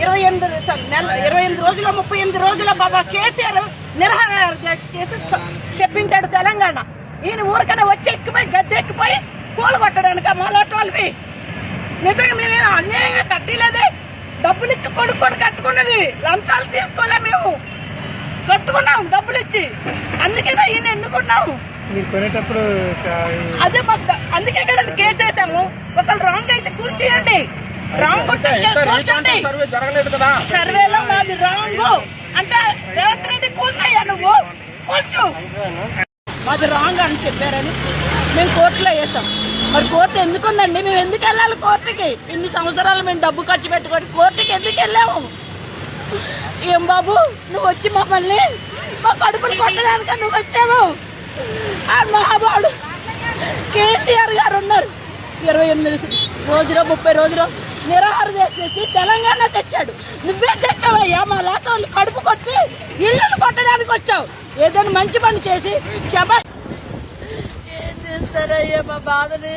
ఇరవై ఎనిమిది నెల ఇరవై ఎనిమిది రోజుల ముప్పై ఎనిమిది రోజుల బాబా కేసీఆర్ నిరహార చేసి చెప్పించాడు తెలంగాణ. ఈయన ఊరికనే వచ్చి ఎక్కిపోయి గద్దె ఎక్కిపోయి కూల కొట్టడానికి మాలాట వాళ్ళవి? నిజంగా మేమేం అన్యాయంగా కట్టలేదే? డబ్బులు ఇచ్చి కొనుక్కొని కట్టుకున్నది లంచాలు తీసుకోలే మేము. కట్టుకున్నాం డబ్బులు ఇచ్చి. అందుకేనా ఈయన ఎన్నుకున్నాము కొనేటప్పుడు అదే మాకు అందుకే కదా కేసు వేసాము ఒకళ్ళు రాంగ్ అయితే ఉంటే కూర్చోండి సర్వేలో మాది రాంగ్ అంటే రేవంత్ రెడ్డి కూర్చోయ్యా నువ్వు? కూర్చో. మాది రాంగ్ అని చెప్పారని మేము కోర్టులో వేసాం. మరి కోర్టు ఎందుకుందండి? మేము ఎందుకు వెళ్ళాలి కోర్టుకి? ఇన్ని సంవత్సరాలు మేము డబ్బు ఖర్చు పెట్టుకొని కోర్టుకి ఎందుకు వెళ్ళాము? ఏం బాబు? నువ్వు వచ్చి మమ్మల్ని మా కడుపులు కొట్టడానిక నువ్వు వచ్చావు? ఆ మహాబాడు కేసీఆర్ గారు ఉన్నారు. ఇరవై ఎనిమిది రోజులో ముప్పై రోజులు నిరాహార చేసేసి తెలంగాణ తెచ్చాడు. నువ్వే తెచ్చావయ్యా మా లాట కడుపు కొట్టి ఇళ్ళు కొట్టడానికి వచ్చావు. ఏదైనా మంచి పని చేసి శబాష్ ఏం చేస్తారయ్యా మా బాధని?